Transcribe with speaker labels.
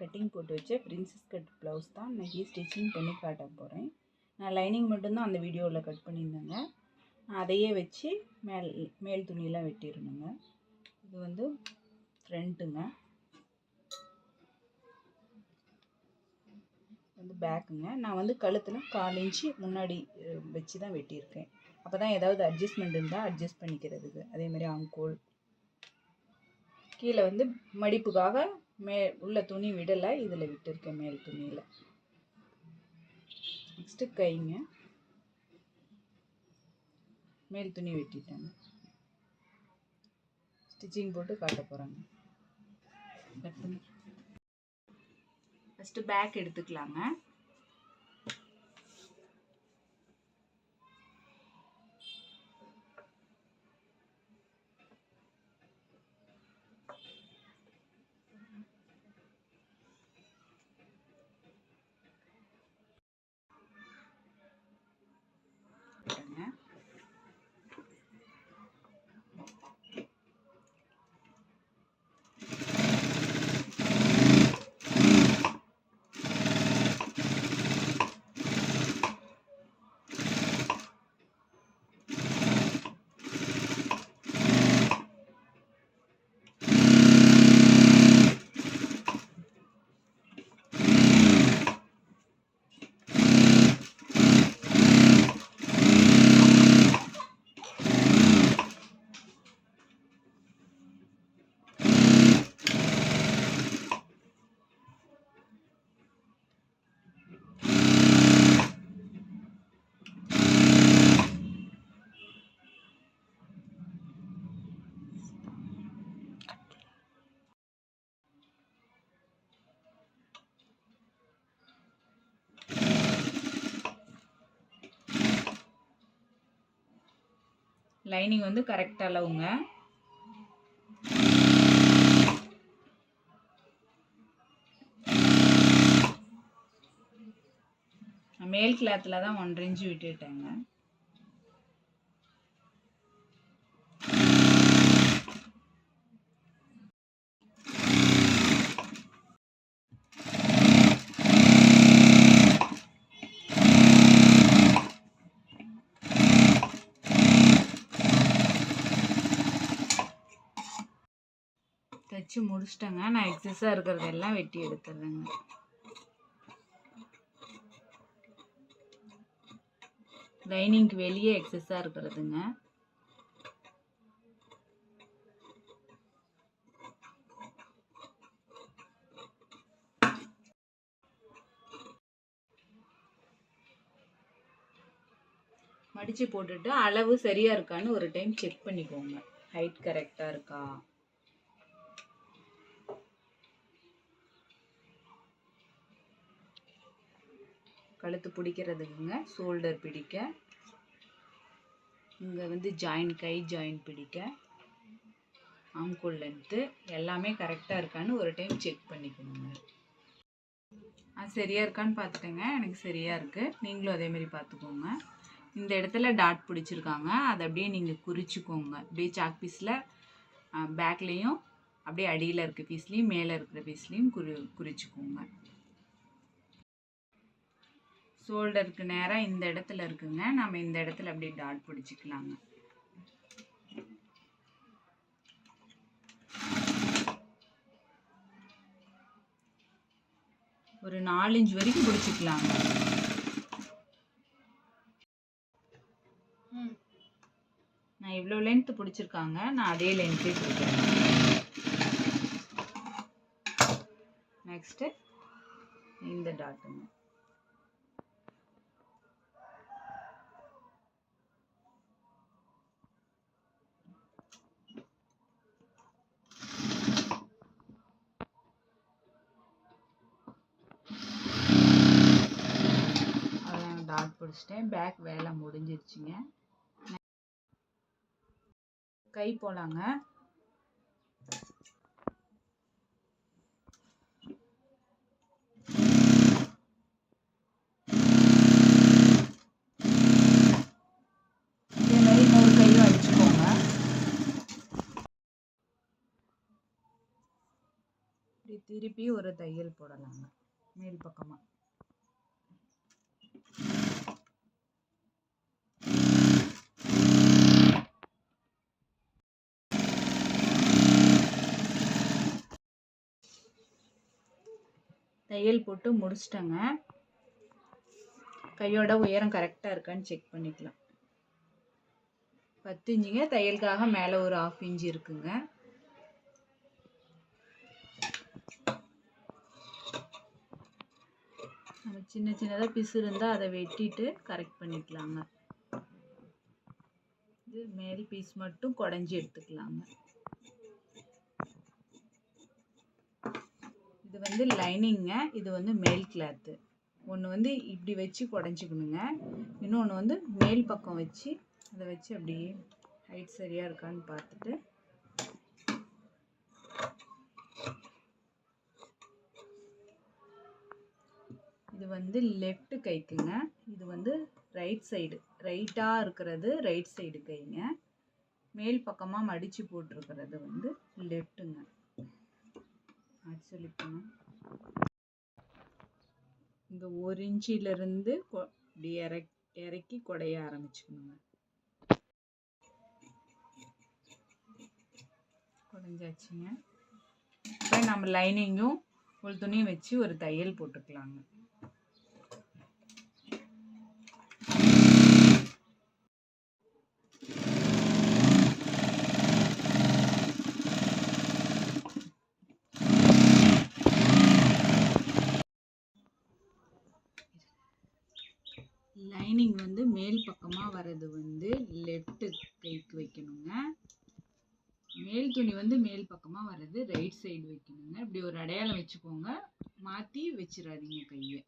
Speaker 1: Cutting போட்டு வச்ச princess cut blouse தான் இன்றைக்கி ஸ்டிச்சிங் பண்ணி காட்ட போகிறேன் நான் லைனிங் மட்டும்தான் அந்த வீடியோவில் கட் பண்ணியிருந்தேங்க. நான் அதையே வச்சு மேல் மேல் துணியெல்லாம் வெட்டிடணுங்க. இது வந்து ஃப்ரண்ட்டுங்க வந்து பேக்குங்க நான் வந்து கழுத்தில் கால் இன்ச்சு முன்னாடி வச்சு தான் வெட்டியிருக்கேன். அப்போ தான் ஏதாவது அட்ஜஸ்ட்மெண்ட் இருந்தால் அட்ஜஸ்ட் பண்ணிக்கிறதுக்கு. அதேமாதிரி அங்கோல் கீழே வந்து மடிப்புக்காக மே உள்ள துணி விடலை. இதில் விட்டுருக்கேன் மேல் துணியில். நெக்ஸ்ட்டு கைங்க. மேல் துணி வெட்டிட்டேங்க. ஸ்டிச்சிங் போட்டு காட்ட போகிறேங்க கட் பண்ணி. ஃபஸ்ட்டு பேக் எடுத்துக்கலாங்க. லைனிங் வந்து கரெக்ட் அளவுங்க மேல் கிளாத்தில் தான் ஒன்றரை இன்ச்சு விட்டுட்டேங்க. வச்சு முடிச்சிட்டேங்க. நான் எக்ஸஸாக இருக்கிறதெல்லாம் வெட்டி எடுத்துடுறேங்க லைனிங்க்கு வெளியே எக்ஸஸாக இருக்கிறதுங்க. மடித்து போட்டுட்டு அளவு சரியாக இருக்கான்னு ஒரு டைம் செக் பண்ணிக்கோங்க. ஹைட் கரெக்டாக இருக்கா? கழுத்து பிடிக்கிறதுக்குங்க ஷோல்டர் பிடிக்க. இங்கே வந்து ஜாயின் கை ஜாயின் பிடிக்க. ஆம்கோல் லென்த்து எல்லாமே கரெக்டாக இருக்கான்னு ஒரு டைம் செக் பண்ணிக்கணுங்க அது சரியாக இருக்கான்னு பார்த்துட்டேங்க. எனக்கு சரியாக இருக்குது நீங்களும் அதேமாரி பார்த்துக்கோங்க. இந்த இடத்துல டாட் பிடிச்சிருக்காங்க. அதை அப்படியே நீங்கள் குறிச்சிக்கோங்க. அப்படியே சாக் பீஸில் பேக்லேயும் அப்படியே அடியில் இருக்க பீஸ்லேயும் மேலே இருக்கிற பீஸ்லேயும் குறி குறிச்சிக்கோங்க. ஷோல்டருக்கு நேராக இந்த இடத்துல இருக்குங்க. நம்ம இந்த இடத்துல அப்படியே டாட் பிடிச்சிக்கலாங்க. ஒரு நாலு இன்ச் வரைக்கும் பிடிச்சிக்கலாங்க. நான் இவ்வளோ லென்த் பிடிச்சிருக்காங்க. நான் அதே லென்த்தே பிடிக்கிறேன். நெக்ஸ்ட்டு இந்த டாட்டுங்க அதான் டாட் பிடிச்சிட்டேன் பேக் வேலை முடிஞ்சிருச்சுங்க. கை போலாங்க. திருப்பி ஒரு தையல் போடலாங்க. மேல் பக்கமாக தையல் போட்டு முடிச்சிட்டேங்க. கையோட உயரம் கரெக்டாக இருக்கான்னு செக் பண்ணிக்கலாம். பத்து இஞ்சிங்க தையலுக்காக மேலே ஒரு ஆஃப் இன்ச்சு இருக்குங்க. நம்ம சின்ன சின்னதாக பிசு இருந்தால் அதை வெட்டிட்டு கரெக்ட் பண்ணிக்கலாங்க. இது மேல் பீஸ் மட்டும் குடஞ்சி எடுத்துக்கலாங்க. இது வந்து லைனிங்க இது வந்து மேல் கிளாத்து ஒன்று வந்து இப்படி வச்சு குடஞ்சிக்கணுங்க. இன்னொன்று வந்து மேல் பக்கம் வச்சு அதை வச்சு அப்படியே ஹைட் சரியாக இருக்கான்னு பார்த்துட்டு. இது வந்து லெஃப்ட் கைக்குங்க. இது வந்து ரைட் சைடு ரைட்டாக இருக்கிறது ரைட் சைடு கைங்க. மேல் பக்கமாக மடித்து போட்டிருக்கிறது வந்து லெஃப்ட்டுங்க ஆக்சுவலி சொல்லிக்கணும் இந்த ஒரு இன்ச்சிலிருந்து இப்படி இறக் இறக்கி குடைய ஆரம்பிச்சுக்கணுங்க. குடைஞ்சாச்சுங்க. இப்போ நம்ம லைனிங்கும் உள் துணியும் வச்சு ஒரு தையல் போட்டுக்கலாங்க. லைனிங் வந்து மேல் பக்கமாக வர்றது வந்து லெஃப்ட்டு கைக்கு வைக்கணுங்க. மேல் துணி வந்து மேல் பக்கமாக வர்றது ரைட் சைடு வைக்கணுங்க. இப்படி ஒரு அடையாளம் வச்சுக்கோங்க. மாற்றி வச்சிடாதீங்க கையை.